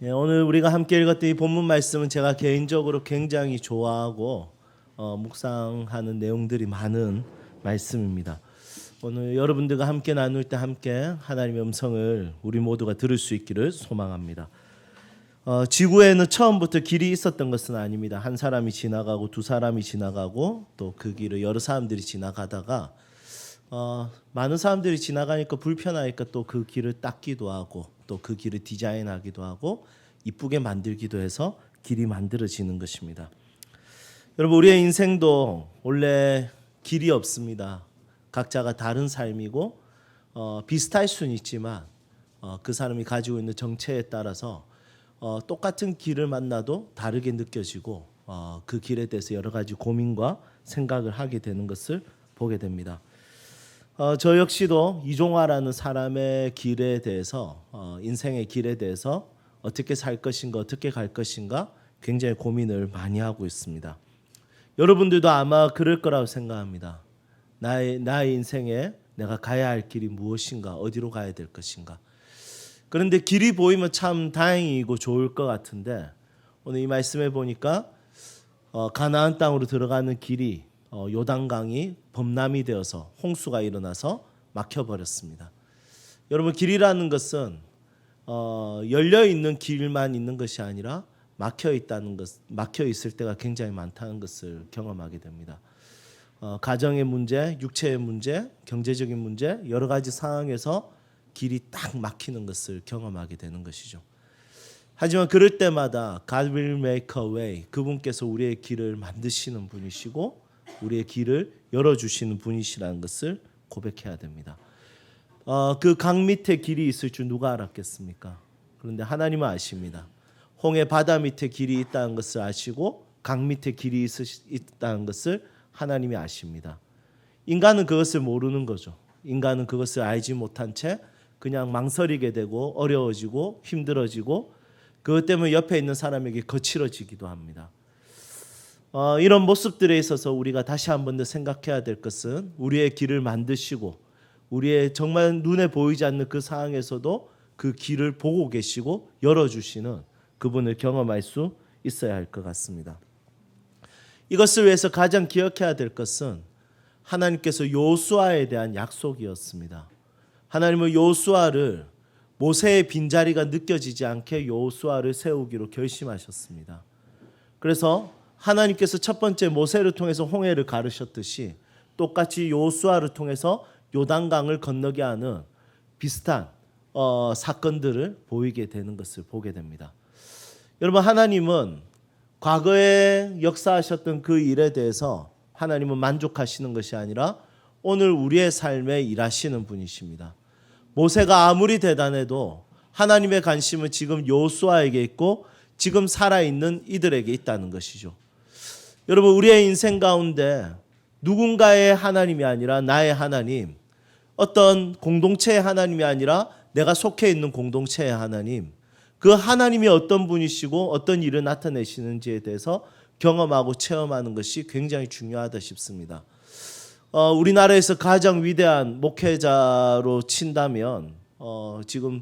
예, 오늘 우리가 함께 읽었던 이 본문 말씀은 제가 개인적으로 굉장히 좋아하고 어, 묵상하는 내용들이 많은 말씀입니다. 오늘 여러분들과 함께 나눌 때 함께 하나님의 음성을 우리 모두가 들을 수 있기를 소망합니다. 어, 지구에는 처음부터 길이 있었던 것은 아닙니다. 한 사람이 지나가고 두 사람이 지나가고 또 그 길을 여러 사람들이 지나가다가 어, 많은 사람들이 지나가니까 불편하니까 또 그 길을 닦기도 하고 또 그 길을 디자인하기도 하고 이쁘게 만들기도 해서 길이 만들어지는 것입니다. 여러분 우리의 인생도 원래 길이 없습니다. 각자가 다른 삶이고 어, 비슷할 수는 있지만 어, 그 사람이 가지고 있는 정체에 따라서 어, 똑같은 길을 만나도 다르게 느껴지고 어, 그 길에 대해서 여러 가지 고민과 생각을 하게 되는 것을 보게 됩니다. 어, 저 역시도 이종화라는 사람의 길에 대해서 어, 인생의 길에 대해서 어떻게 살 것인가 어떻게 갈 것인가 굉장히 고민을 많이 하고 있습니다. 여러분들도 아마 그럴 거라고 생각합니다. 나의 나의 인생에 내가 가야 할 길이 무엇인가 어디로 가야 될 것인가. 그런데 길이 보이면 참 다행이고 좋을 것 같은데 오늘 이 말씀에 보니까 어, 가나안 땅으로 들어가는 길이 어, 요단강이 범람이 되어서 홍수가 일어나서 막혀 버렸습니다. 여러분 길이라는 것은 어, 열려 있는 길만 있는 것이 아니라 막혀 있다는 것, 막혀 있을 때가 굉장히 많다는 것을 경험하게 됩니다. 어, 가정의 문제, 육체의 문제, 경제적인 문제 여러 가지 상황에서 길이 딱 막히는 것을 경험하게 되는 것이죠. 하지만 그럴 때마다 God will make a way. 그분께서 우리의 길을 만드시는 분이시고 우리의 길을 열어주시는 분이시라는 것을 고백해야 됩니다. 어, 그 강 밑에 길이 있을 줄 누가 알았겠습니까? 그런데 하나님은 아십니다. 홍해 바다 밑에 길이 있다는 것을 아시고 강 밑에 길이 있, 있다는 것을 하나님이 아십니다. 인간은 그것을 모르는 거죠. 인간은 그것을 알지 못한 채 그냥 망설이게 되고 어려워지고 힘들어지고 그것 때문에 옆에 있는 사람에게 거칠어지기도 합니다. 어, 이런 모습들에 있어서 우리가 다시 한 번 더 생각해야 될 것은 우리의 길을 만드시고 우리의 정말 눈에 보이지 않는 그 상황에서도 그 길을 보고 계시고 열어주시는 그분을 경험할 수 있어야 할 것 같습니다. 이것을 위해서 가장 기억해야 될 것은 하나님께서 요수아에 대한 약속이었습니다. 하나님은 요수아를 모세의 빈자리가 느껴지지 않게 요수아를 세우기로 결심하셨습니다. 그래서 하나님께서 첫 번째 모세를 통해서 홍해를 가르셨듯이 똑같이 요수아를 통해서 요단강을 건너게 하는 비슷한 어, 사건들을 보이게 되는 것을 보게 됩니다. 여러분 하나님은 과거에 역사하셨던 그 일에 대해서 하나님은 만족하시는 것이 아니라 오늘 우리의 삶에 일하시는 분이십니다. 모세가 아무리 대단해도 하나님의 관심은 지금 요수아에게 있고 지금 살아 있는 이들에게 있다는 것이죠. 여러분 우리의 인생 가운데 누군가의 하나님이 아니라 나의 하나님, 어떤 공동체의 하나님이 아니라 내가 속해 있는 공동체의 하나님, 그 하나님이 어떤 분이시고 어떤 일을 나타내시는지에 대해서 경험하고 체험하는 것이 굉장히 중요하다 싶습니다. 어, 우리나라에서 가장 위대한 목회자로 친다면 어, 지금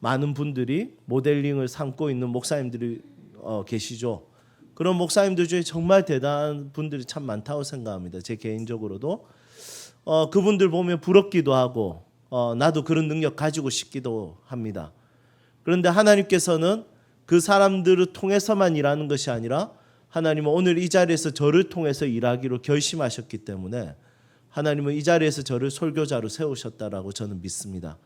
많은 분들이 모델링을 삼고 있는 목사님들이 어, 계시죠. 그런 목사님들 중에 정말 대단한 분들이 참 많다고 생각합니다. 제 개인적으로도 어, 그분들 보면 부럽기도 하고 어, 나도 그런 능력 가지고 싶기도 합니다. 그런데 하나님께서는 그 사람들을 통해서만 일하는 것이 아니라 하나님은 오늘 이 자리에서 저를 통해서 일하기로 결심하셨기 때문에 하나님은 이 자리에서 저를 설교자로 세우셨다라고 저는 믿습니다.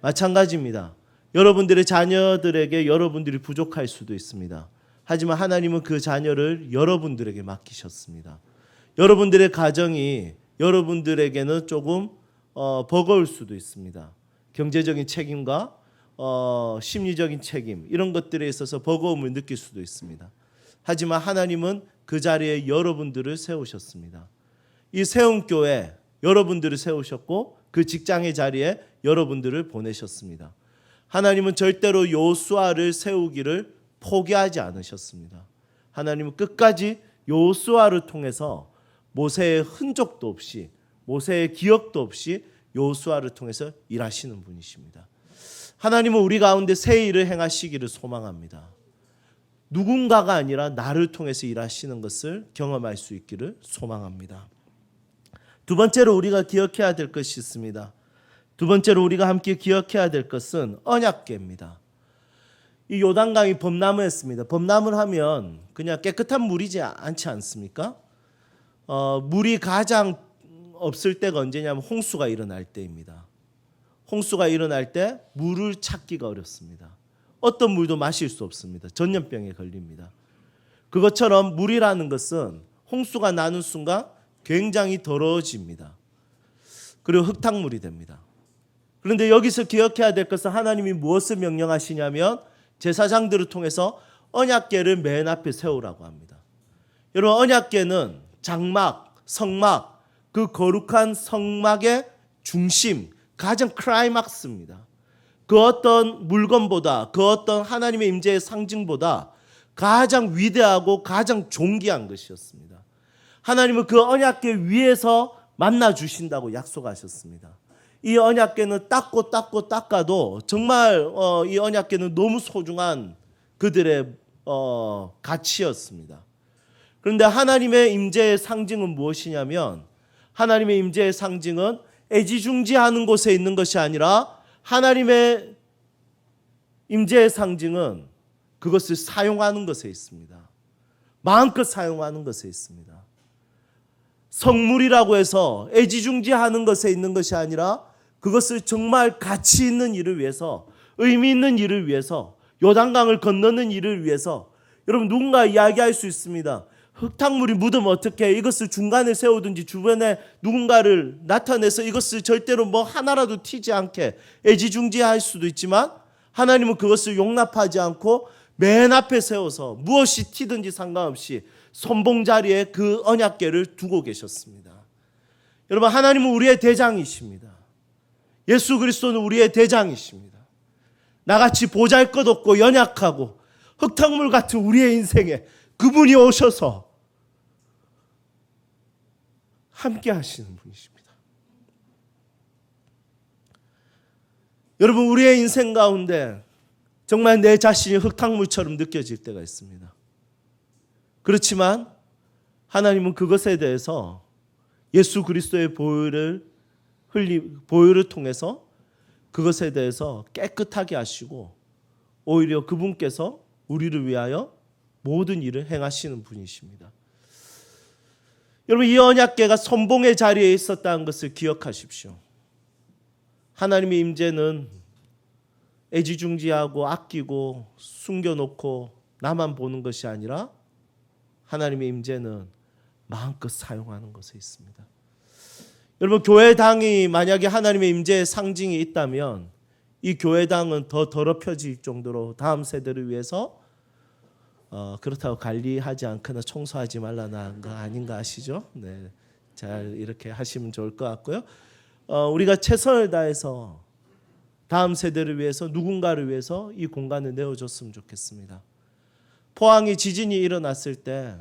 마찬가지입니다. 여러분들의 자녀들에게 여러분들이 부족할 수도 있습니다. 하지만 하나님은 그 자녀를 여러분들에게 맡기셨습니다. 여러분들의 가정이 여러분들에게는 조금 어, 버거울 수도 있습니다. 경제적인 책임과 어, 심리적인 책임 이런 것들에 있어서 버거움을 느낄 수도 있습니다. 하지만 하나님은 그 자리에 여러분들을 세우셨습니다. 이 세운 교회 여러분들을 세우셨고 그 직장의 자리에 여러분들을 보내셨습니다. 하나님은 절대로 요수아를 세우기를 포기하지 않으셨습니다. 하나님은 끝까지 요수아를 통해서 모세의 흔적도 없이 모세의 기억도 없이 요수아를 통해서 일하시는 분이십니다. 하나님은 우리 가운데 새 일을 행하시기를 소망합니다. 누군가가 아니라 나를 통해서 일하시는 것을 경험할 수 있기를 소망합니다. 두 번째로 우리가 기억해야 될 것이 있습니다. 두 번째로 우리가 함께 기억해야 될 것은 언약궤입니다. 이 요단강이 범나무였습니다. 범나무를 하면 그냥 깨끗한 물이지 않지 않습니까? 어, 물이 가장 없을 때가 언제냐면 홍수가 일어날 때입니다. 홍수가 일어날 때 물을 찾기가 어렵습니다. 어떤 물도 마실 수 없습니다. 전염병에 걸립니다. 그것처럼 물이라는 것은 홍수가 나는 순간 굉장히 더러워집니다. 그리고 흙탕물이 됩니다. 그런데 여기서 기억해야 될 것은 하나님이 무엇을 명령하시냐면 제사장들을 통해서 언약궤를 맨 앞에 세우라고 합니다. 여러분 언약궤는 장막, 성막, 그 거룩한 성막의 중심, 가장 크라이막스입니다. 그 어떤 물건보다 그 어떤 하나님의 임재의 상징보다 가장 위대하고 가장 존귀한 것이었습니다. 하나님은 그 언약궤 위에서 만나 주신다고 약속하셨습니다. 이 언약궤는 닦고 닦고 닦아도 정말 어, 이 언약궤는 너무 소중한 그들의 어, 가치였습니다. 그런데 하나님의 임재의 상징은 무엇이냐면 하나님의 임재의 상징은 애지중지하는 곳에 있는 것이 아니라 하나님의 임재의 상징은 그것을 사용하는 것에 있습니다. 마음껏 사용하는 것에 있습니다. 성물이라고 해서 애지중지하는 것에 있는 것이 아니라 그것을 정말 가치 있는 일을 위해서 의미 있는 일을 위해서 요단강을 건너는 일을 위해서 여러분 누군가 이야기할 수 있습니다. 흙탕물이 묻으면 어떻게 이것을 중간에 세우든지 주변에 누군가를 나타내서 이것을 절대로 뭐 하나라도 튀지 않게 애지중지할 수도 있지만 하나님은 그것을 용납하지 않고 맨 앞에 세워서 무엇이 튀든지 상관없이 손봉 자리에 그 언약궤를 두고 계셨습니다. 여러분 하나님은 우리의 대장이십니다. 예수 그리스도는 우리의 대장이십니다. 나같이 보잘 것 없고 연약하고 흙탕물 같은 우리의 인생에 그분이 오셔서 함께 하시는 분이십니다. 여러분 우리의 인생 가운데 정말 내 자신이 흙탕물처럼 느껴질 때가 있습니다. 그렇지만 하나님은 그것에 대해서 예수 그리스도의 보혈을 흘리 보혈을 통해서 그것에 대해서 깨끗하게 하시고 오히려 그분께서 우리를 위하여 모든 일을 행하시는 분이십니다. 여러분 이 언약궤가 선봉의 자리에 있었다는 것을 기억하십시오. 하나님의 임재는 애지중지하고 아끼고 숨겨놓고 나만 보는 것이 아니라 하나님의 임재는 마음껏 사용하는 것에 있습니다. 여러분 교회당이 만약에 하나님의 임재의 상징이 있다면 이 교회당은 더 더럽혀질 정도로 다음 세대를 위해서 어, 그렇다고 관리하지 않거나 청소하지 말라는 거 아닌가 아시죠? 네, 잘 이렇게 하시면 좋을 것 같고요. 어, 우리가 최선을 다해서 다음 세대를 위해서 누군가를 위해서 이 공간을 내어줬으면 좋겠습니다. 포항이 지진이 일어났을 때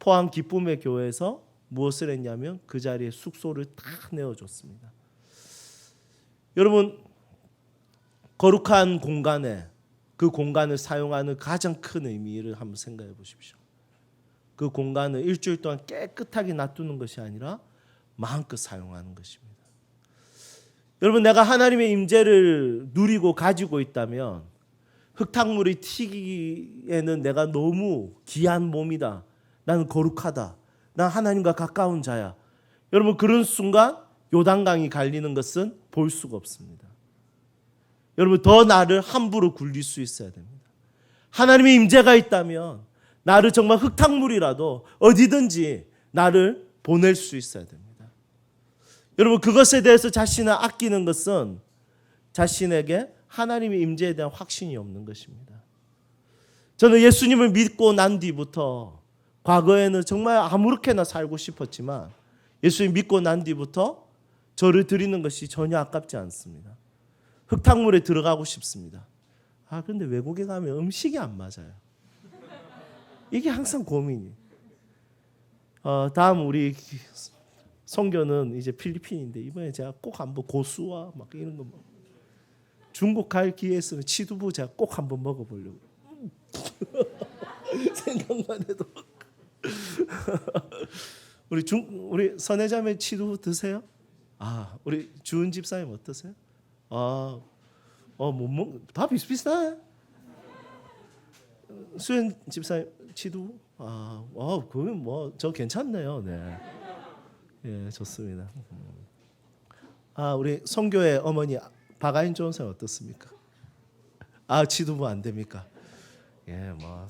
포항 기쁨의 교회에서 무엇을 했냐면 그 자리에 숙소를 다 내어줬습니다. 여러분 거룩한 공간에 그 공간을 사용하는 가장 큰 의미를 한번 생각해 보십시오. 그 공간을 일주일 동안 깨끗하게 놔두는 것이 아니라 마음껏 사용하는 것입니다. 여러분 내가 하나님의 임재를 누리고 가지고 있다면 흙탕물이 튀기에는 내가 너무 귀한 몸이다. 나는 거룩하다. 난 하나님과 가까운 자야. 여러분 그런 순간 요단강이 갈리는 것은 볼 수가 없습니다. 여러분 더 나를 함부로 굴릴 수 있어야 됩니다. 하나님의 임재가 있다면 나를 정말 흙탕물이라도 어디든지 나를 보낼 수 있어야 됩니다. 여러분 그것에 대해서 자신을 아끼는 것은 자신에게 하나님의 임재에 대한 확신이 없는 것입니다. 저는 예수님을 믿고 난 뒤부터 과거에는 정말 아무렇게나 살고 싶었지만 예수님 믿고 난 뒤부터 저를 드리는 것이 전혀 아깝지 않습니다. 흙탕물에 들어가고 싶습니다. 아, 근데 외국에 가면 음식이 안 맞아요. 이게 항상 고민이. 어, 다음 우리 성교는 이제 필리핀인데 이번에 제가 꼭 한번 고수와 막 이런 거. 중국 갈 기회 있으면 치두부 제가 꼭 한번 먹어보려고. 생각만 해도. 우리 중 우리 선혜자매 치두부 드세요? 아 우리 주은 집사님 어떠세요? 아, 어 못 먹, 다 비슷비슷해. 수현 집사님 치두, 아, 어 그건 뭐저 괜찮네요, 네, 예 좋습니다. 음. 아 우리 성교의 어머니 박아인 조원사 어떻습니까? 아 치두부 안 됩니까? 예, 뭐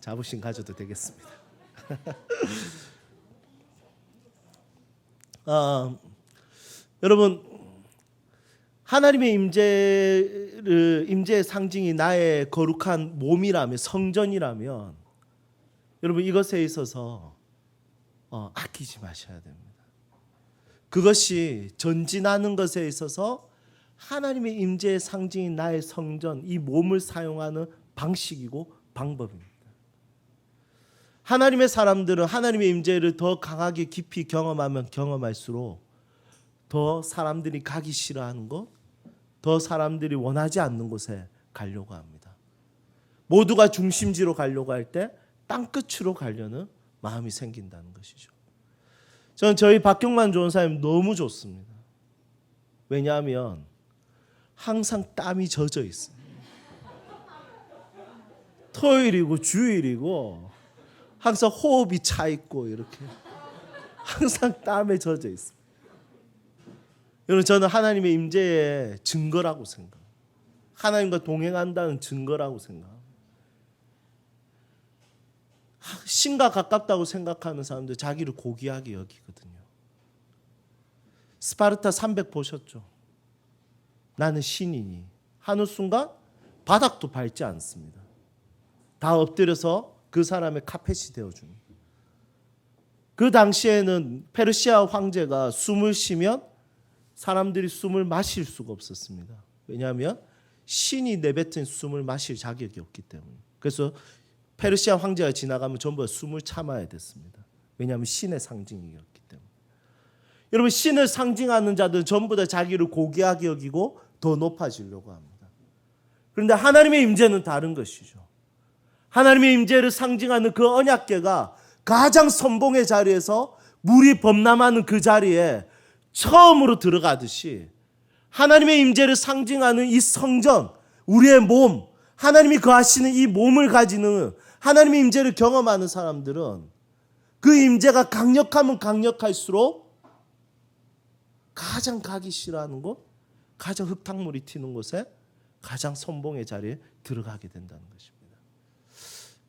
자부심 가져도 되겠습니다. 아, 여러분 하나님의 임재를 임재의 상징이 나의 거룩한 몸이라면 성전이라면 여러분 이것에 있어서 어, 아끼지 마셔야 됩니다. 그것이 전진하는 것에 있어서 하나님의 임재의 상징인 나의 성전 이 몸을 사용하는 방식이고 방법입니다. 하나님의 사람들은 하나님의 임재를 더 강하게 깊이 경험하면 경험할수록 더 사람들이 가기 싫어하는 것, 더 사람들이 원하지 않는 곳에 가려고 합니다. 모두가 중심지로 가려고 할 때 땅끝으로 가려는 마음이 생긴다는 것이죠. 저는 저희 박경만 조원사님 너무 좋습니다. 왜냐하면 항상 땀이 젖어 있어요. 토요일이고 주일이고 항상 호흡이 차 있고 이렇게 항상 땀에 젖어 있습니다. 여러분 저는 하나님의 임재의 증거라고 생각. 하나님과 동행한다는 증거라고 생각. 신과 가깝다고 생각하는 사람들 자기를 고귀하게 여기거든요. 스파르타 300 보셨죠? 나는 신이니 하는 순간 바닥도 밟지 않습니다. 다 엎드려서 그 사람의 카펫이 되어줍니다. 그 당시에는 페르시아 황제가 숨을 쉬면 사람들이 숨을 마실 수가 없었습니다. 왜냐하면 신이 내뱉은 숨을 마실 자격이 없기 때문에. 그래서 페르시아 황제가 지나가면 전부 다 숨을 참아야 됐습니다. 왜냐하면 신의 상징이었기 때문에. 여러분 신을 상징하는 자들 전부 다 자기를 고귀하게 여기고 더 높아지려고 합니다. 그런데 하나님의 임재는 다른 것이죠. 하나님의 임재를 상징하는 그 언약궤가 가장 선봉의 자리에서 물이 범람하는 그 자리에 처음으로 들어가듯이 하나님의 임재를 상징하는 이 성전, 우리의 몸, 하나님이 거하시는 이 몸을 가지는 하나님의 임재를 경험하는 사람들은 그 임재가 강력하면 강력할수록 가장 가기 싫어하는 곳, 가장 흙탕물이 튀는 곳에 가장 선봉의 자리에 들어가게 된다는 것입니다.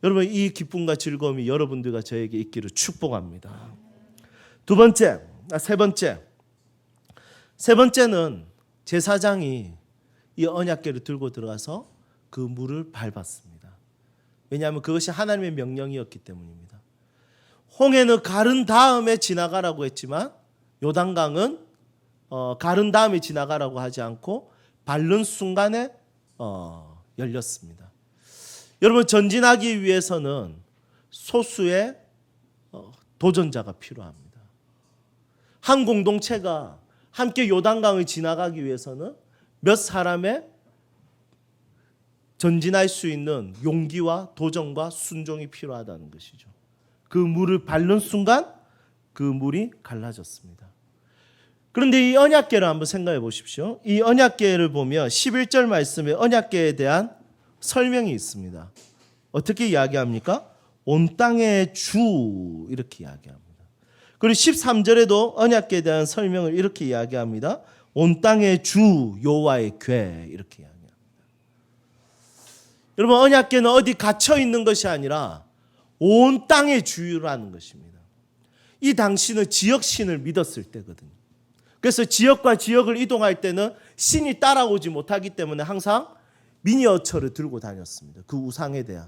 여러분 이 기쁨과 즐거움이 여러분들과 저에게 있기를 축복합니다. 두 번째, 아, 세 번째, 세 번째는 제사장이 이 언약궤를 들고 들어가서 그 물을 밟았습니다. 왜냐하면 그것이 하나님의 명령이었기 때문입니다. 홍해는 가른 다음에 지나가라고 했지만 요단강은 어, 가른 다음에 지나가라고 하지 않고 밟는 순간에 어, 열렸습니다. 여러분 전진하기 위해서는 소수의 어, 도전자가 필요합니다. 한 공동체가 함께 요단강을 지나가기 위해서는 몇 사람의 전진할 수 있는 용기와 도전과 순종이 필요하다는 것이죠. 그 물을 밟는 순간 그 물이 갈라졌습니다. 그런데 이 언약궤를 한번 생각해 보십시오. 이 언약궤를 보면 11절 말씀에 언약궤에 대한 설명이 있습니다. 어떻게 이야기합니까? 온 땅의 주 이렇게 이야기합니다. 그리고 13절에도 언약궤에 대한 설명을 이렇게 이야기합니다. 온 땅의 주 여호와의 궤 이렇게 이야기합니다. 여러분 언약궤는 어디 갇혀 있는 것이 아니라 온 땅의 주유라는 것입니다. 이 당시는 지역 신을 믿었을 때거든요. 그래서 지역과 지역을 이동할 때는 신이 따라오지 못하기 때문에 항상 미니어처를 들고 다녔습니다. 그 우상에 대한.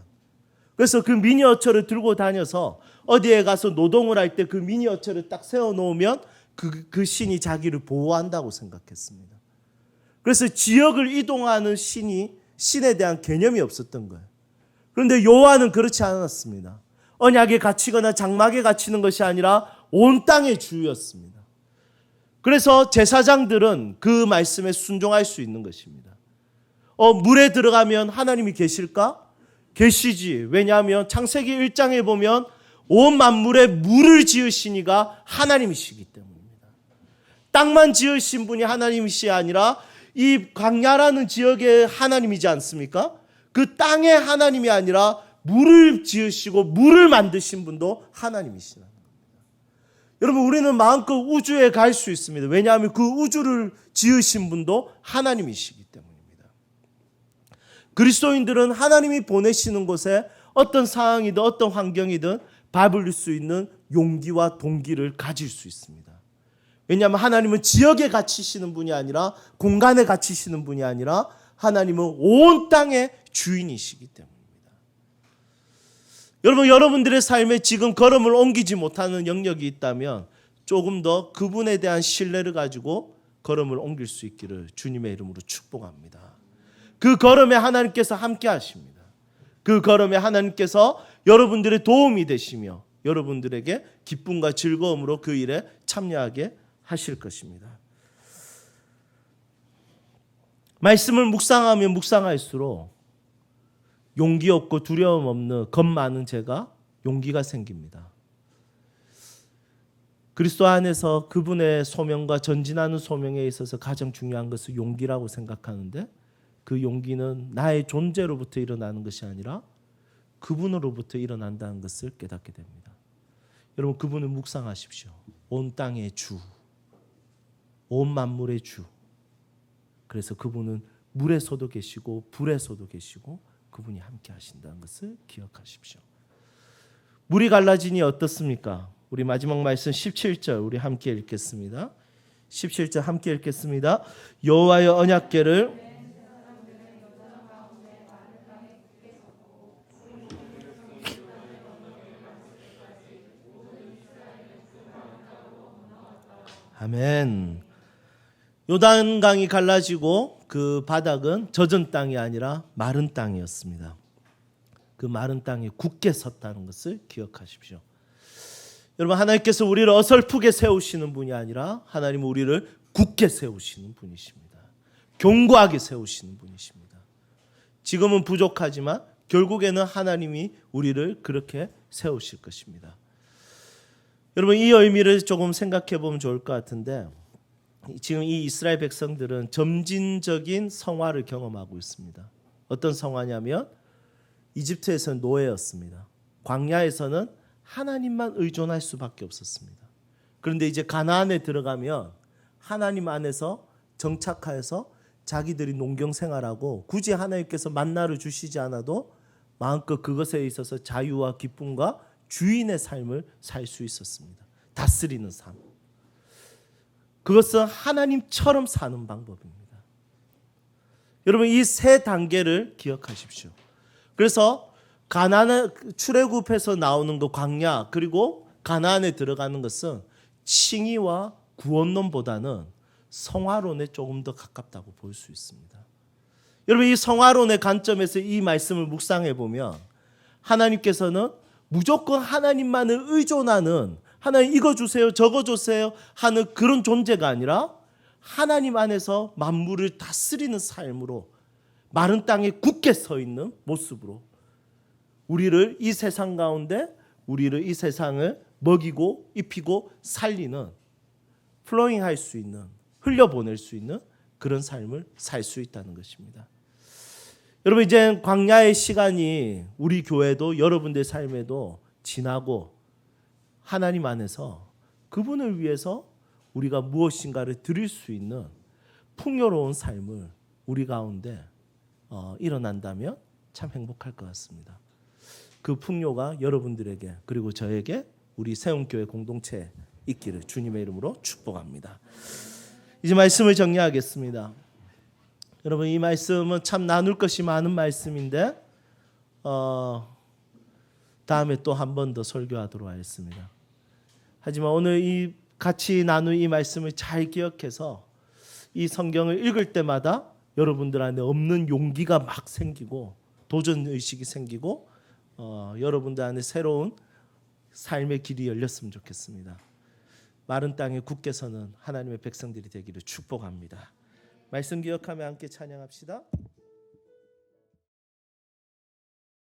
그래서 그 미니어처를 들고 다녀서 어디에 가서 노동을 할 때 그 미니어처를 딱 세워 놓으면 그, 그 신이 자기를 보호한다고 생각했습니다. 그래서 지역을 이동하는 신이 신에 대한 개념이 없었던 거예요. 그런데 요한은 그렇지 않았습니다. 언약에 갇히거나 장막에 갇히는 것이 아니라 온 땅의 주였습니다. 그래서 제사장들은 그 말씀에 순종할 수 있는 것입니다. 어, 물에 들어가면 하나님이 계실까? 계시지. 왜냐하면 창세기 1장에 보면 온 만물에 물을 지으시니가 하나님이시기 때문입니다. 땅만 지으신 분이 하나님이시 아니라 이 광야라는 지역의 하나님이지 않습니까? 그 땅의 하나님이 아니라 물을 지으시고 물을 만드신 분도 하나님이시라. 여러분 우리는 마음껏 우주에 갈 수 있습니다. 왜냐하면 그 우주를 지으신 분도 하나님이시기 때문입니다. 그리스도인들은 하나님이 보내시는 곳에 어떤 상황이든 어떤 환경이든 밟을 수 있는 용기와 동기를 가질 수 있습니다. 왜냐하면 하나님은 지역에 갇히시는 분이 아니라 공간에 갇히시는 분이 아니라 하나님은 온 땅의 주인이시기 때문입니다. 여러분 여러분들의 삶에 지금 걸음을 옮기지 못하는 영역이 있다면 조금 더 그분에 대한 신뢰를 가지고 걸음을 옮길 수 있기를 주님의 이름으로 축복합니다. 그 걸음에 하나님께서 함께 하십니다. 그 걸음에 하나님께서 여러분들의 도움이 되시며 여러분들에게 기쁨과 즐거움으로 그 일에 참여하게 하실 것입니다. 말씀을 묵상하면 묵상할수록 용기 없고 두려움 없는 겁 많은 제가 용기가 생깁니다. 그리스도 안에서 그분의 소명과 전진하는 소명에 있어서 가장 중요한 것은 용기라고 생각하는데 그 용기는 나의 존재로부터 일어나는 것이 아니라 그분으로부터 일어난다는 것을 깨닫게 됩니다. 여러분 그분을 묵상하십시오. 온 땅의 주, 온 만물의 주. 그래서 그분은 물에서도 계시고 불에서도 계시고 그분이 함께 하신다는 것을 기억하십시오. 물이 갈라지니 어떻습니까? 우리 마지막 말씀 17절 우리 함께 읽겠습니다. 17절 함께 읽겠습니다. 여호와의 언약궤를 아멘. 요단강이 갈라지고 그 바닥은 젖은 땅이 아니라 마른 땅이었습니다. 그 마른 땅에 굳게 섰다는 것을 기억하십시오. 여러분 하나님께서 우리를 어설프게 세우시는 분이 아니라 하나님은 우리를 굳게 세우시는 분이십니다. 견고하게 세우시는 분이십니다. 지금은 부족하지만 결국에는 하나님이 우리를 그렇게 세우실 것입니다. 여러분 이 의미를 조금 생각해 보면 좋을 것 같은데 지금 이 이스라엘 백성들은 점진적인 성화를 경험하고 있습니다. 어떤 성화냐면 이집트에서는 노예였습니다. 광야에서는 하나님만 의존할 수밖에 없었습니다. 그런데 이제 가나안에 들어가면 하나님 안에서 정착하여서 자기들이 농경 생활하고 굳이 하나님께서 만나를 주시지 않아도 마음껏 그것에 있어서 자유와 기쁨과 주인의 삶을 살 수 있었습니다. 다스리는 삶. 그것은 하나님처럼 사는 방법입니다. 여러분 이 세 단계를 기억하십시오. 그래서 가나안 출애굽해서 나오는 그 광야 그리고 가나안에 들어가는 것은 칭의와 구원론보다는 성화론에 조금 더 가깝다고 볼 수 있습니다. 여러분 이 성화론의 관점에서 이 말씀을 묵상해 보면 하나님께서는 무조건 하나님만을 의존하는 하나님 이거 주세요, 저거 주세요 하는 그런 존재가 아니라 하나님 안에서 만물을 다스리는 삶으로 마른 땅에 굳게 서 있는 모습으로 우리를 이 세상 가운데 우리를 이 세상을 먹이고 입히고 살리는 플로잉 할 수 있는 흘려 보낼 수 있는 그런 삶을 살 수 있다는 것입니다. 여러분 이제 광야의 시간이 우리 교회도 여러분들 삶에도 지나고 하나님 안에서 그분을 위해서 우리가 무엇인가를 드릴 수 있는 풍요로운 삶을 우리 가운데 어, 일어난다면 참 행복할 것 같습니다. 그 풍요가 여러분들에게 그리고 저에게 우리 세움교회 공동체에 있기를 주님의 이름으로 축복합니다. 이제 말씀을 정리하겠습니다. 여러분 이 말씀은 참 나눌 것이 많은 말씀인데 어, 다음에 또 한 번 더 설교하도록 하겠습니다. 하지만 오늘 이 같이 나눌 이 말씀을 잘 기억해서 이 성경을 읽을 때마다 여러분들 안에 없는 용기가 막 생기고 도전 의식이 생기고 어, 여러분들 안에 새로운 삶의 길이 열렸으면 좋겠습니다. 마른 땅에 굳게 서는 하나님의 백성들이 되기를 축복합니다. 말씀 기억하며 함께 찬양합시다.